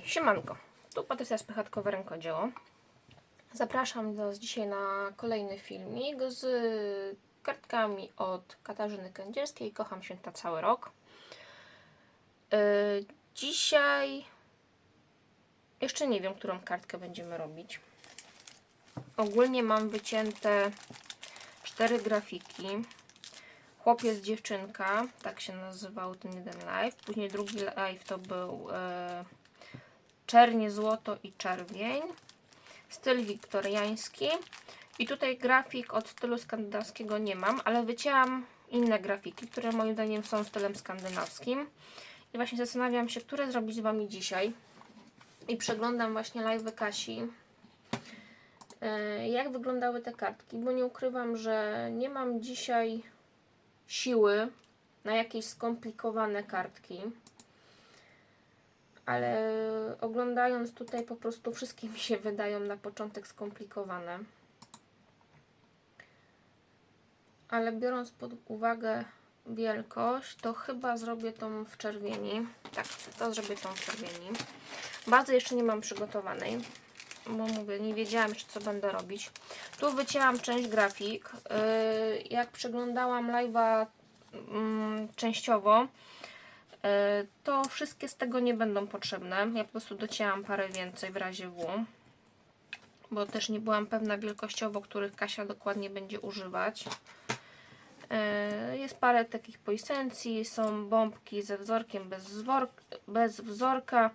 Hej, siemanko. Tu Patrycja Spychatkowe Rękodzieło. Zapraszam Was dzisiaj na kolejny filmik z kartkami od Katarzyny Kędzierskiej. Kocham święta cały rok. Yy, dzisiaj jeszcze nie wiem, którą kartkę będziemy robić. Ogólnie mam wycięte cztery grafiki. Chłopiec, dziewczynka, tak się nazywał ten jeden live. Później drugi live to był e, czernie, złoto i czerwień. Styl wiktoriański. I tutaj grafik od stylu skandynawskiego nie mam, ale wycięłam inne grafiki, które moim zdaniem są stylem skandynawskim. I właśnie zastanawiam się, które zrobić z Wami dzisiaj. I przeglądam właśnie live Kasi. E, jak wyglądały te kartki, bo nie ukrywam, że nie mam dzisiaj siły na jakieś skomplikowane kartki. Ale oglądając tutaj po prostu wszystkie mi się wydają na początek skomplikowane. Ale biorąc pod uwagę wielkość, to chyba zrobię tą w czerwieni. Tak, to zrobię tą w czerwieni. Bazy jeszcze nie mam przygotowanej, bo mówię, nie wiedziałam jeszcze co będę robić. Tu wycięłam część grafik. Yy, Jak przeglądałam live'a mm, częściowo, to wszystkie z tego nie będą potrzebne. Ja po prostu docięłam parę więcej w razie W. Bo też nie byłam pewna wielkościowo, których Kasia dokładnie będzie używać. Yy, Jest parę takich po esencji, są bombki ze wzorkiem bez, wzor bez wzorka,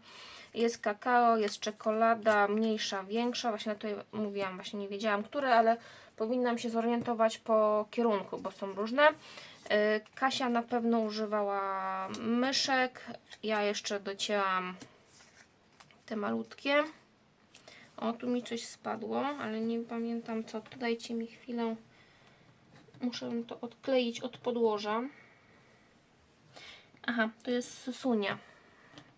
jest kakao, jest czekolada, mniejsza, większa, właśnie tutaj mówiłam, właśnie nie wiedziałam, które, ale powinnam się zorientować po kierunku, bo są różne. Yy, Kasia na pewno używała myszek, ja jeszcze docięłam te malutkie. O, tu mi coś spadło, ale nie pamiętam co, dajcie mi chwilę. Muszę to odkleić od podłoża. Aha, to jest susunia.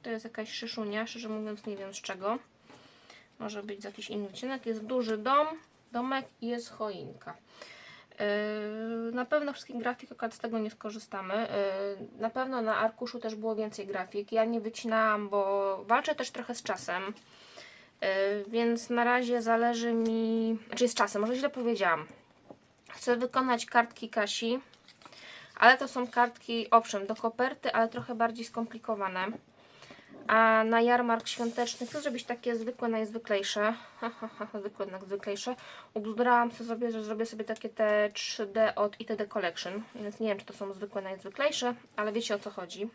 To jest jakaś szyszunia, szczerze mówiąc nie wiem z czego. Może być z jakiś inny odcinek. Jest duży dom, domek i jest choinka. Yy, Na pewno wszystkich grafik akurat z tego nie skorzystamy. Yy, Na pewno na arkuszu też było więcej grafik. Ja nie wycinałam, bo walczę też trochę z czasem. Yy, Więc na razie zależy mi... Znaczy z czasem, może źle powiedziałam. Chcę wykonać kartki Kasi, ale to są kartki, owszem, do koperty, ale trochę bardziej skomplikowane. A na jarmark świąteczny chcę zrobić takie zwykłe, najzwyklejsze. zwykłe, najzwyklejsze. Ubzdurałam sobie, sobie, że zrobię sobie takie te 3D od ITD Collection. Więc nie wiem, czy to są zwykłe, najzwyklejsze, ale wiecie o co chodzi.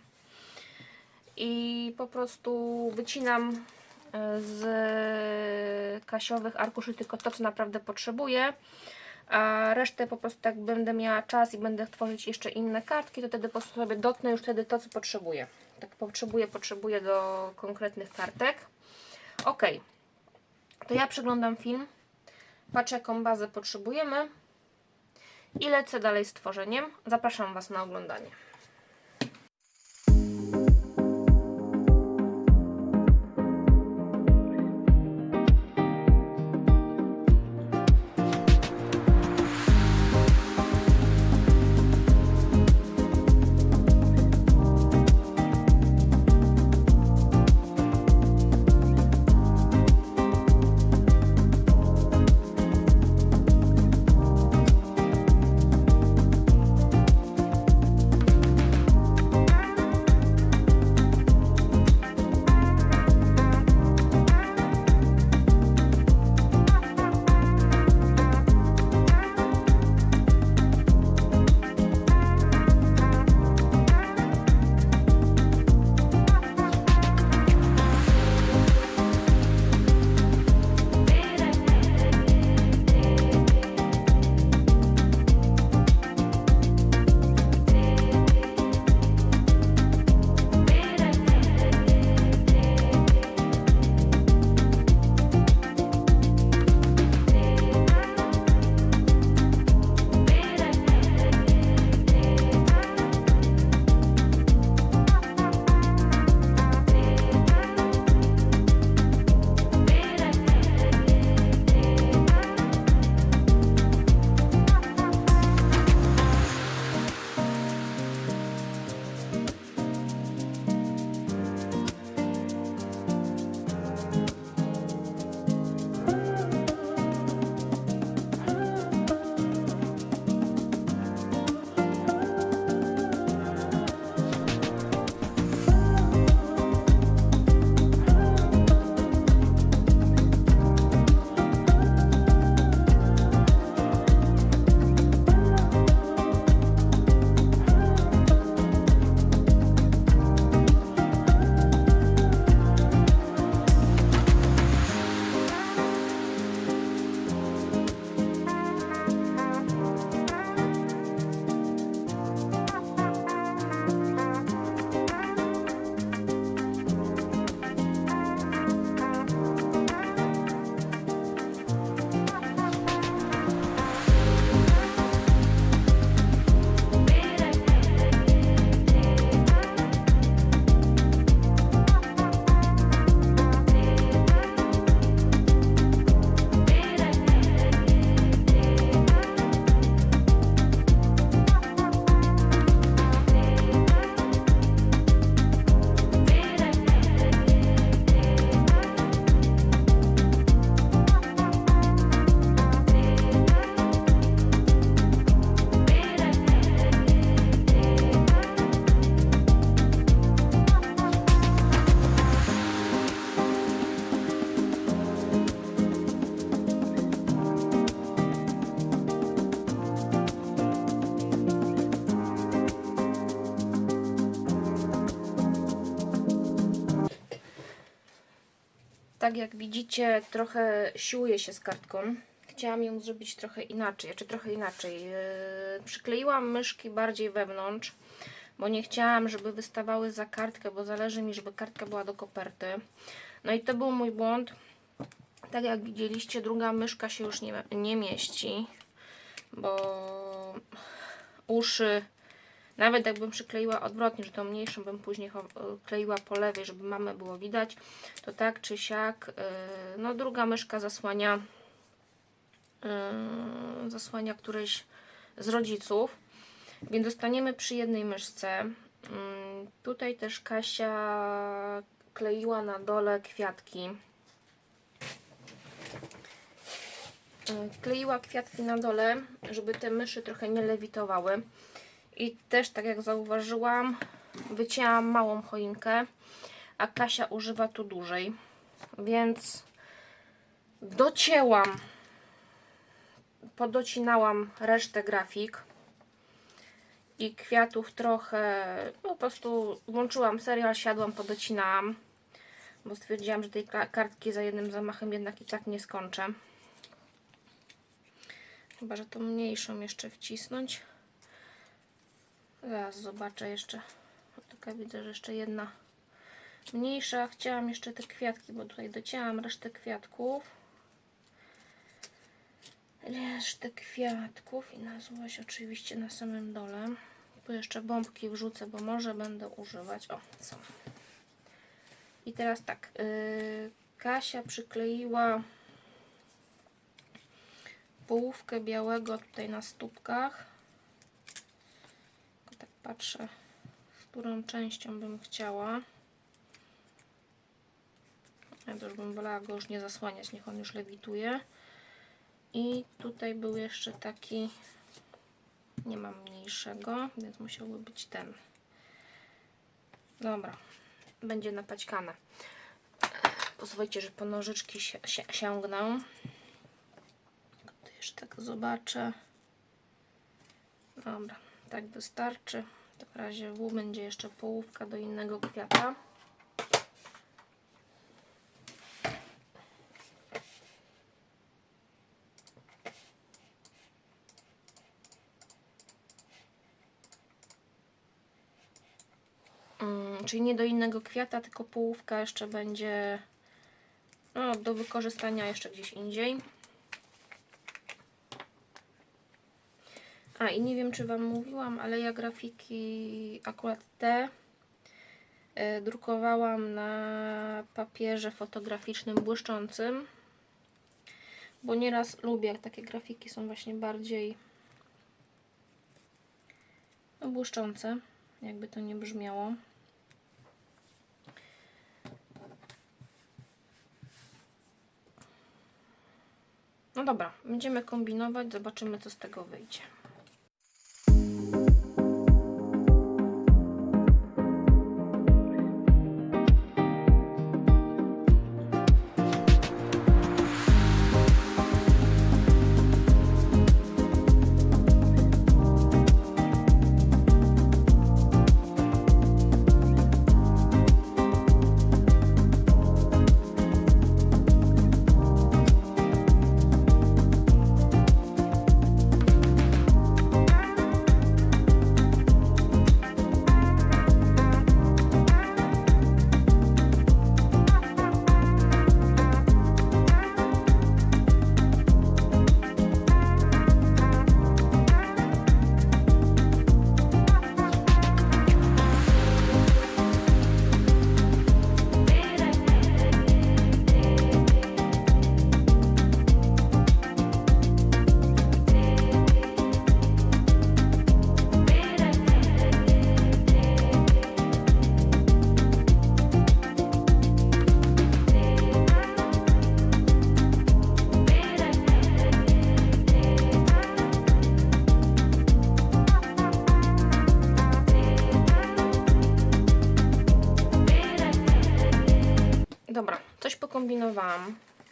I po prostu wycinam e, z kasiowych arkuszy tylko to, co naprawdę potrzebuję a resztę po prostu jak będę miała czas i będę tworzyć jeszcze inne kartki, to wtedy po prostu sobie dotnę już wtedy to, co potrzebuję. Tak potrzebuję, potrzebuję do konkretnych kartek. Ok, to ja przeglądam film, patrzę jaką bazę potrzebujemy i lecę dalej z tworzeniem. Zapraszam Was na oglądanie. Tak jak widzicie, trochę siłuje się z kartką. Chciałam ją zrobić trochę inaczej, czy trochę inaczej. Yy, przykleiłam myszki bardziej wewnątrz, bo nie chciałam, żeby wystawały za kartkę, bo zależy mi, żeby kartka była do koperty. No i to był mój błąd. Tak jak widzieliście, druga myszka się już nie, nie mieści, bo uszy, nawet jakbym przykleiła odwrotnie, że tą mniejszą bym później kleiła po lewej, żeby mamę było widać, to tak czy siak, yy, no druga myszka zasłania yy, zasłania któryś z rodziców, więc zostaniemy przy jednej myszce. Ym, Tutaj też Kasia kleiła na dole kwiatki. Kleiła kwiatki na dole, żeby te myszy trochę nie lewitowały. I też, tak jak zauważyłam, wycięłam małą choinkę, a Kasia używa tu dłużej. Więc docięłam, podocinałam resztę grafik i kwiatów trochę, no, po prostu włączyłam serial, siadłam, podocinałam, bo stwierdziłam, że tej ka- kartki za jednym zamachem jednak i tak nie skończę. Chyba, że tą mniejszą jeszcze wcisnąć. Zaraz zobaczę jeszcze. Taka widzę, że jeszcze jedna mniejsza. Chciałam jeszcze te kwiatki, bo tutaj docięłam resztę kwiatków. Resztę kwiatków i na złość oczywiście na samym dole. Tu jeszcze bombki wrzucę, bo może będę używać. O, są. I teraz tak. Yy, Kasia przykleiła połówkę białego tutaj na stópkach. Patrzę, z którą częścią bym chciała. Ja już bym wolała go już nie zasłaniać, niech on już lewituje. I tutaj był jeszcze taki, nie mam mniejszego, więc musiałby być ten. Dobra, będzie napaćkane. Pozwólcie, że po nożyczki się, się, sięgnę. Jeszcze tak zobaczę. Dobra, tak wystarczy. W razie W będzie jeszcze połówka do innego kwiata. Mm, czyli nie do innego kwiata, tylko połówka jeszcze będzie no, do wykorzystania jeszcze gdzieś indziej. A i nie wiem, czy Wam mówiłam, ale ja grafiki akurat te e, drukowałam na papierze fotograficznym błyszczącym, bo nieraz lubię, jak takie grafiki są właśnie bardziej no, błyszczące, jakby to nie brzmiało. No dobra, będziemy kombinować, zobaczymy co z tego wyjdzie.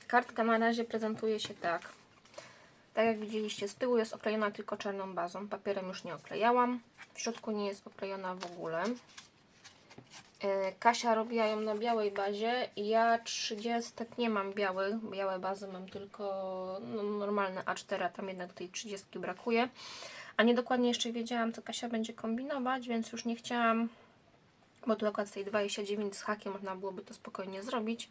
Kartka na razie prezentuje się tak. Tak jak widzieliście, z tyłu jest oklejona tylko czarną bazą. Papierem już nie oklejałam. W środku nie jest oklejona w ogóle. E, Kasia robiła ją na białej bazie. Ja 30 nie mam białych. Białe bazy mam tylko no, normalne A4, a tam jednak tej 30 brakuje. A nie dokładnie jeszcze wiedziałam, co Kasia będzie kombinować, więc już nie chciałam, bo tu akurat z tej 29 z hakiem można byłoby to spokojnie zrobić,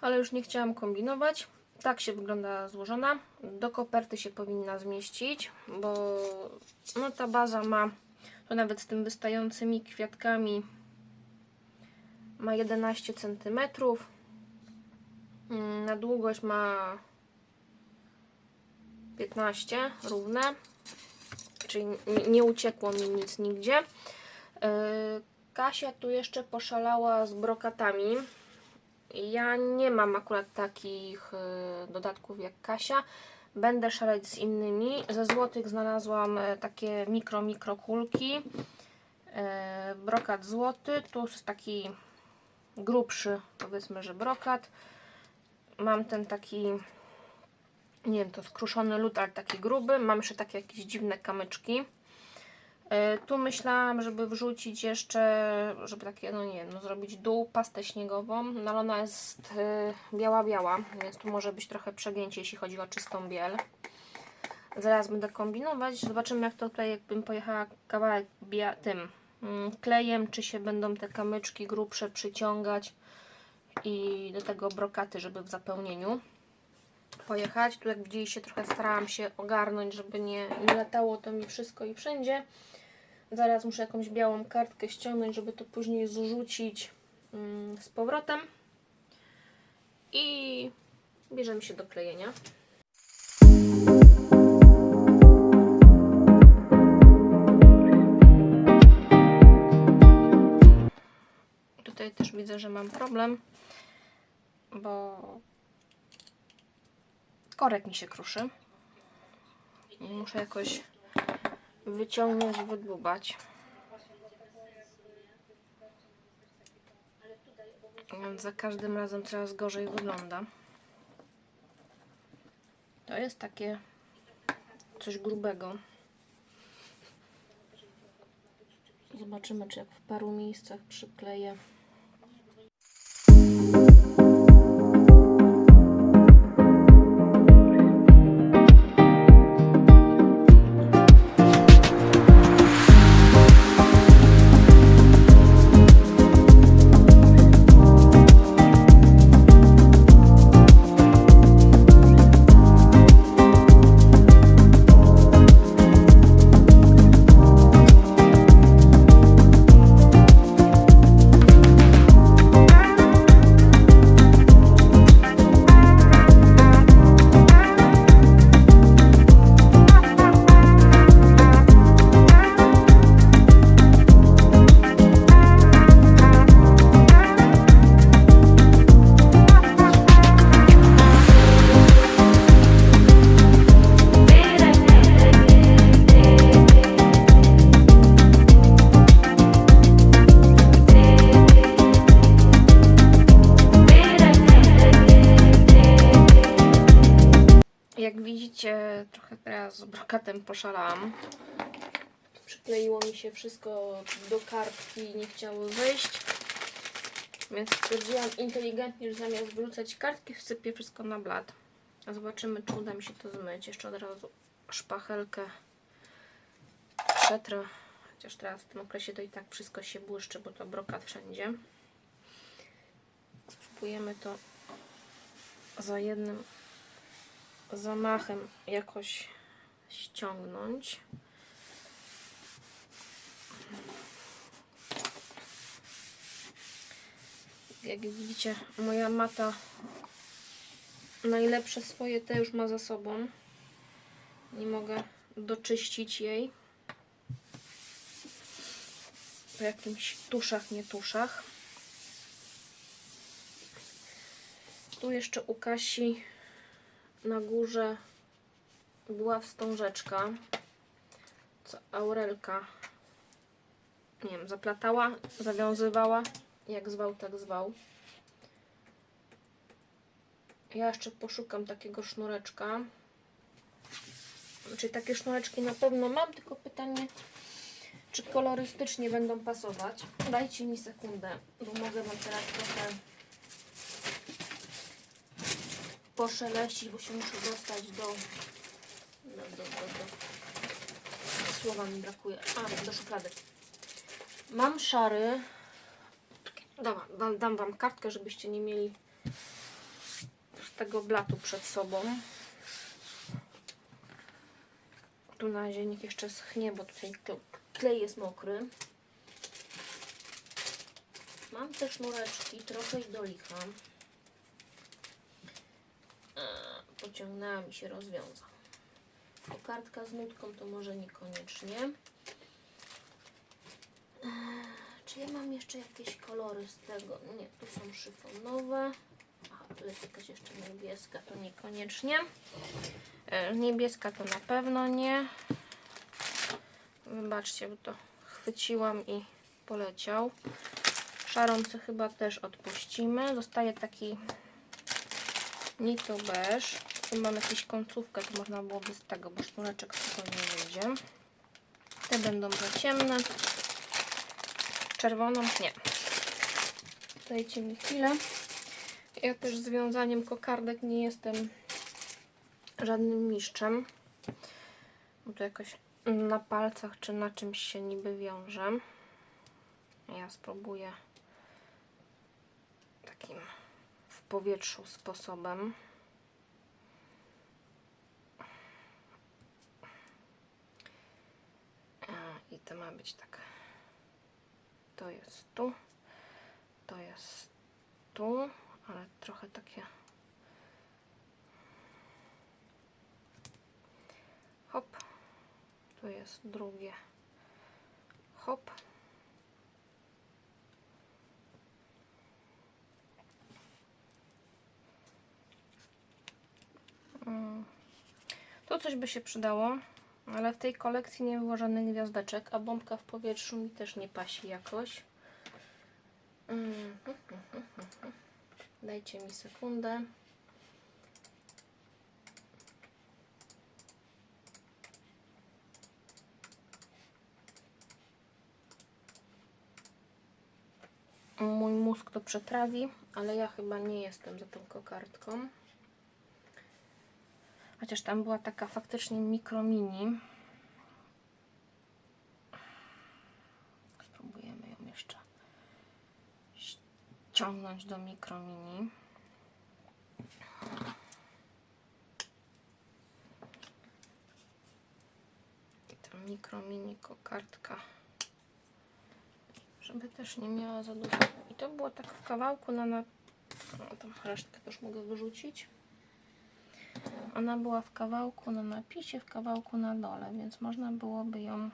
ale już nie chciałam kombinować. Tak się wygląda złożona. Do koperty się powinna zmieścić, bo no, ta baza ma, to nawet z tym wystającymi kwiatkami, ma 11 cm. Mm, Na długość ma 15 równe, czyli nie, uciekło mi nic nigdzie. Yy, Kasia tu jeszcze poszalała z brokatami. Ja nie mam akurat takich y, dodatków jak Kasia. Będę szaleć z innymi. Ze złotych znalazłam e, takie mikro, mikro kulki. E, Brokat złoty. Tu jest taki grubszy, powiedzmy, że brokat. Mam ten taki, nie wiem, to skruszony lód, ale taki gruby. Mam jeszcze takie jakieś dziwne kamyczki. E, Tu myślałam, żeby wrzucić jeszcze, żeby takie, no nie no zrobić dół, pastę śniegową, no ale ona jest e, biała, biała, więc tu może być trochę przegięcie, jeśli chodzi o czystą biel. Zaraz będę kombinować, zobaczymy jak to tutaj, jakbym pojechała kawałek tym mm, klejem, czy się będą te kamyczki grubsze przyciągać i do tego brokaty, żeby w zapełnieniu pojechać. Tu jak widzieliście trochę starałam się ogarnąć, żeby nie, nie latało to mi wszystko i wszędzie. Zaraz muszę jakąś białą kartkę ściągnąć, żeby to później zrzucić mm, z powrotem. I bierzemy się do klejenia. Tutaj też widzę, że mam problem, bo korek mi się kruszy. Muszę jakoś wyciągnąć, wydłubać. Więc za każdym razem coraz gorzej wygląda. To jest takie coś grubego. Zobaczymy, czy jak w paru miejscach przykleję. Jak widzicie, trochę teraz z brokatem poszalałam. Przykleiło mi się wszystko do kartki, nie chciało wyjść. Więc stwierdziłam inteligentnie, że zamiast wrzucać kartki, wsypię wszystko na blat. Zobaczymy, czy uda mi się to zmyć. Jeszcze od razu szpachelkę przetrę. Chociaż teraz w tym okresie to i tak wszystko się błyszczy, bo to brokat wszędzie. Spróbujemy to za jednym zamachem jakoś ściągnąć. Jak widzicie, moja mata najlepsze swoje te już ma za sobą. Nie mogę doczyścić jej. Po jakimś tuszach, nie tuszach. Tu jeszcze u Kasi na górze była wstążeczka, co Aurelka, nie wiem, zaplatała, zawiązywała, jak zwał, tak zwał. Ja jeszcze poszukam takiego sznureczka. Znaczy takie sznureczki na pewno mam, tylko pytanie, czy kolorystycznie będą pasować. Dajcie mi sekundę, bo mogę Wam teraz trochę poszeleścić, bo się muszę dostać do... do, do, do, do. Słowa mi brakuje. A, do szuflady. Mam szary. Dam, dam, dam Wam kartkę, żebyście nie mieli pustego blatu przed sobą. Tu na razie niech jeszcze schnie, bo tutaj kle- klej jest mokry. Mam te sznureczki, trochę ich dolicham. Eee, Pociągnęła mi się, rozwiązał. Kartka z nutką to może niekoniecznie. Eee, Czy ja mam jeszcze jakieś kolory z tego? Nie, tu są szyfonowe. A, tu jest jakaś jeszcze niebieska, to niekoniecznie. E, Niebieska to na pewno nie. Wybaczcie, bo to chwyciłam i poleciał. Szarą chyba też odpuścimy. Zostaje taki nito beige. Mam jakąś końcówkę, to można byłoby z tego, bo sznureczek spokojnie wyjdzie. Te będą za ciemne. Czerwoną nie. Dajcie mi chwilę. Ja też z wiązaniem kokardek nie jestem żadnym mistrzem. Bo to jakoś na palcach czy na czymś się niby wiąże. Ja spróbuję takim w powietrzu sposobem. A, I to ma być tak. To jest tu. To jest tu, ale trochę takie hop. Tu jest drugie. Hop. Mm. Tu coś by się przydało, ale w tej kolekcji nie było żadnych gwiazdeczek, a bombka w powietrzu mi też nie pasi jakoś. Mm. Dajcie mi sekundę. Mój mózg to przetrawi, ale ja chyba nie jestem za tą kokardką. Chociaż tam była taka faktycznie mikro mini. Spróbujemy ją jeszcze ściągnąć do mikro mini. I ta mikro mini kokardka żeby też nie miała za dużo. I to było tak w kawałku na... na no, resztkę też mogę wyrzucić. Ona była w kawałku na napisie, w kawałku na dole, więc można byłoby ją...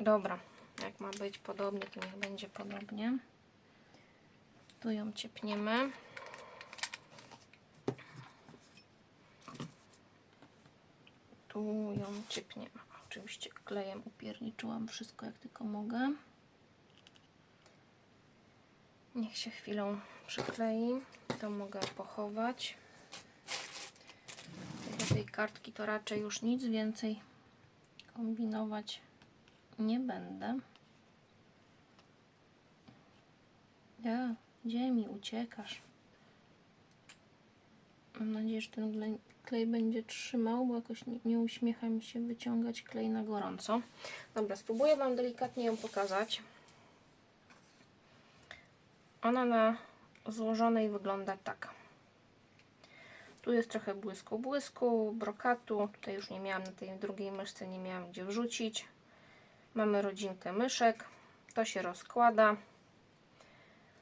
Dobra, jak ma być podobnie, to niech będzie podobnie. Tu ją ciepniemy. Tu ją ciepniemy. Oczywiście klejem upierniczyłam wszystko jak tylko mogę. Niech się chwilą przyklei. To mogę pochować. Do tej kartki to raczej już nic więcej kombinować nie będę. Ja, gdzie mi uciekasz? Mam nadzieję, że ten klej, będzie trzymał, bo jakoś nie, nie uśmiecha mi się wyciągać klej na gorąco. Dobra, spróbuję Wam delikatnie ją pokazać. Ona na złożonej wygląda tak. Tu jest trochę błysku, błysku, brokatu. Tutaj już nie miałam na tej drugiej myszce, nie miałam gdzie wrzucić. Mamy rodzinkę myszek. To się rozkłada.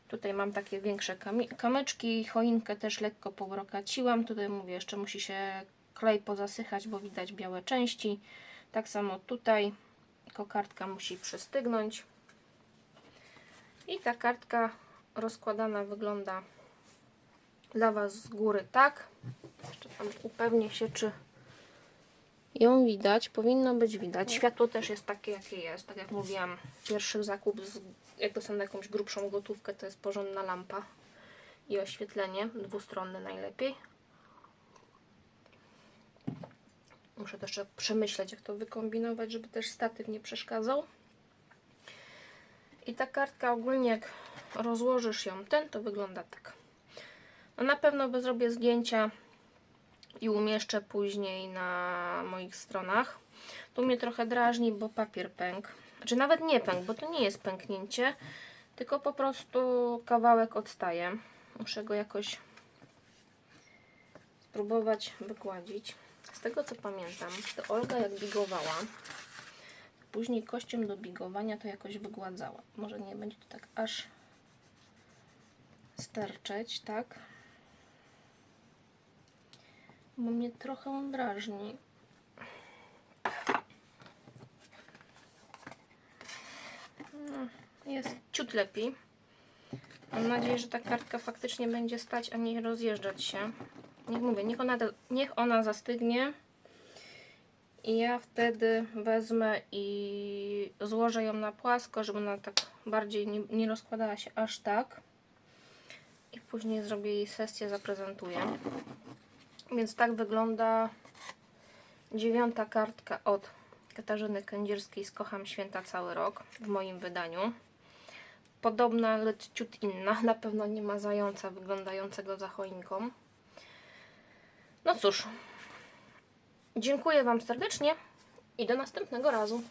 Tutaj mam takie większe kamyczki, choinkę też lekko pobrokaciłam. Tutaj mówię, jeszcze musi się klej pozasychać, bo widać białe części. Tak samo tutaj kokardka musi przystygnąć. I ta kartka rozkładana wygląda dla Was z góry tak. Jeszcze tam upewnię się, czy ją widać. Powinno być widać. Światło też jest takie, jakie jest. Tak jak mówiłam, pierwszy zakup, z, jak dostanę jakąś grubszą gotówkę, to jest porządna lampa i oświetlenie, dwustronne najlepiej. Muszę też przemyśleć, jak to wykombinować, żeby też statyw nie przeszkadzał. I ta kartka ogólnie, jak rozłożysz ją ten, to wygląda tak. No na pewno zrobię zdjęcia i umieszczę później na moich stronach. Tu mnie trochę drażni, bo papier pękł. Znaczy nawet nie pękł, bo to nie jest pęknięcie, tylko po prostu kawałek odstaje. Muszę go jakoś spróbować wygładzić. Z tego co pamiętam, to Olga jak bigowała, później kością do bigowania to jakoś wygładzała. Może nie będzie to tak aż sterczeć, tak? Bo mnie trochę drażni. No, jest ciut lepiej. Mam nadzieję, że ta kartka faktycznie będzie stać, a nie rozjeżdżać się. Niech mówię, niech ona, niech ona zastygnie. I ja wtedy wezmę i złożę ją na płasko, żeby ona tak bardziej nie, nie rozkładała się aż tak. I później zrobię jej sesję, zaprezentuję. Więc tak wygląda dziewiąta kartka od Katarzyny Kędzierskiej z Kocham Święta cały rok w moim wydaniu. Podobna, lecz ciut inna. Na pewno nie ma zająca wyglądającego za choinką. No cóż, dziękuję Wam serdecznie i do następnego razu.